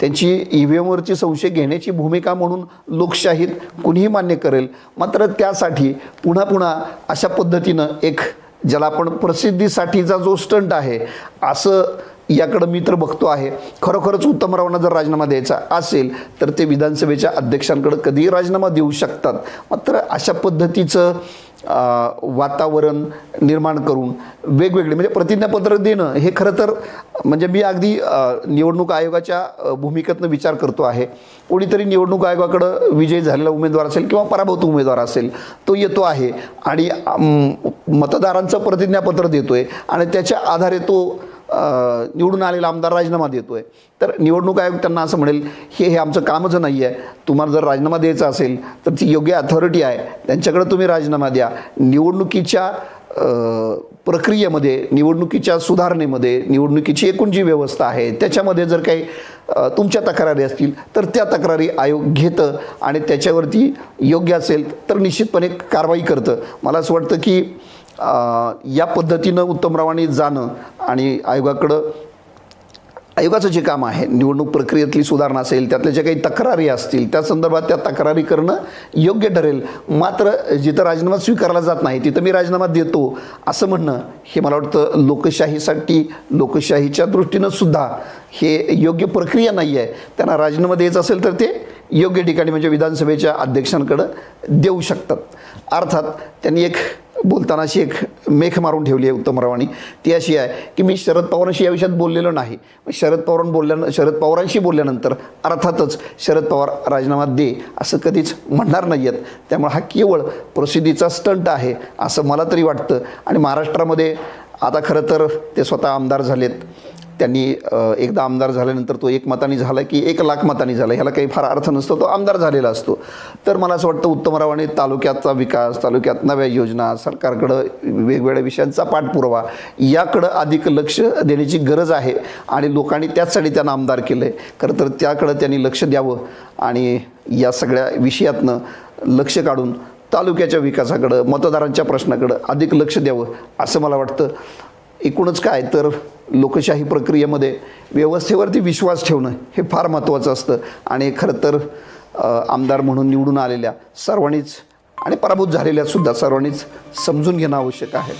त्यांची E V एमवरची संशय घेण्याची भूमिका म्हणून लोकशाहीत कुणीही मान्य करेल. मात्र त्यासाठी पुन्हा पुन्हा अशा पद्धतीनं एक ज्याला आपण प्रसिद्धीसाठीचा जो स्टंट आहे असं याकडं मी तर बघतो आहे. खरोखरच उत्तमरावांना जर राजीनामा द्यायचा असेल तर ते विधानसभेच्या अध्यक्षांकडं कधीही राजीनामा देऊ शकतात. मात्र अशा पद्धतीचं वातावरण निर्माण करून वेगवेगळे म्हणजे प्रतिज्ञापत्र देणं हे खरं तर म्हणजे मी अगदी निवडणूक आयोगाच्या भूमिकेतनं विचार करतो आहे. कोणीतरी निवडणूक आयोगाकडं विजयी झालेला उमेदवार असेल किंवा पराभूत उमेदवार असेल तो येतो आहे. आणि मतदारांचं प्रतिज्ञापत्र देतो आहे आणि त्याच्या आधारे तो निवडून आलेला आमदार राजीनामा देतो आहे तर निवडणूक आयोग त्यांना असं म्हणेल हे हे आमचं कामच नाही आहे तुम्हाला जर राजीनामा द्यायचा असेल तर ती योग्य अथॉरिटी आहे. त्यांच्याकडे तुम्ही राजीनामा द्या. निवडणुकीच्या प्रक्रियेमध्ये निवडणुकीच्या सुधारणेमध्ये निवडणुकीची एकूण जी व्यवस्था आहे त्याच्यामध्ये जर काही तुमच्या तक्रारी असतील तर त्या तक्रारी आयोग घेतं आणि त्याच्यावरती योग्य असेल तर निश्चितपणे कारवाई करतं. मला असं वाटतं की या पद्धतीनं उत्तमरावांनी जाणं आणि आयोगाकडं आयोगाचं जे काम आहे निवडणूक प्रक्रियेतली सुधारणा असेल त्यातल्या ज्या काही तक्रारी असतील त्या संदर्भात त्या तक्रारी करणं योग्य ठरेल. मात्र जिथं राजीनामा स्वीकारला जात नाही तिथं मी राजीनामा देतो असं म्हणणं हे मला वाटतं लोकशाहीसाठी लोकशाहीच्या दृष्टीनं सुद्धा हे योग्य प्रक्रिया नाही आहे. त्यांना राजीनामा द्यायचा असेल तर ते योग्य ठिकाणी म्हणजे विधानसभेच्या अध्यक्षांकडं देऊ शकतात. अर्थात त्यांनी एक बोलताना अशी एक मेख मारून ठेवली आहे उत्तमरावांनी ती अशी आहे की मी शरद पवारांशी या विषयात बोललेलो नाही. शरद पवार बोलल्या शरद पवारांशी बोलल्यानंतर अर्थातच शरद पवार राजीनामा दे असं कधीच म्हणणार नाही आहेत त्यामुळे हा केवळ प्रसिद्धीचा स्टंट आहे असं मला तरी वाटतं. आणि महाराष्ट्रामध्ये आता खरं तर ते स्वतः आमदार झालेत. त्यांनी एकदा आमदार झाल्यानंतर तो एक मताने झाला की एक लाख मताने झाला. ह्याला काही फार अर्थ नसतो तो आमदार झालेला असतो. तर मला असं वाटतं उत्तमरावाने तालुक्याचा विकास तालुक्यात नव्या योजना सरकारकडं वेगवेगळ्या विषयांचा पाठपुरावा याकडं अधिक लक्ष देण्याची गरज आहे आणि लोकांनी त्याचसाठी त्यांना आमदार केलं आहे खरं तर त्याकडं त्यांनी लक्ष द्यावं आणि या सगळ्या विषयातनं लक्ष काढून तालुक्याच्या विकासाकडं मतदारांच्या प्रश्नाकडं अधिक लक्ष द्यावं असं मला वाटतं. एकूणच काय तर लोकशाही प्रक्रियेमध्ये व्यवस्थेवरती विश्वास ठेवणं हे फार महत्त्वाचं असतं. आणि खरं तर आमदार म्हणून निवडून आलेल्या सर्वांनीच आणि पराभूत झालेल्या सुद्धा सर्वांनीच समजून घेणं आवश्यक आहे.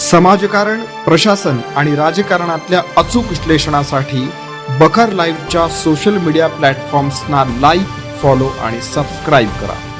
समाजकारण प्रशासन आणि राजकारणातल्या अचूक विश्लेषणासाठी बखर लाईव्हच्या सोशल मीडिया प्लॅटफॉर्म्सना लाईक फॉलो आणि सबस्क्राईब करा.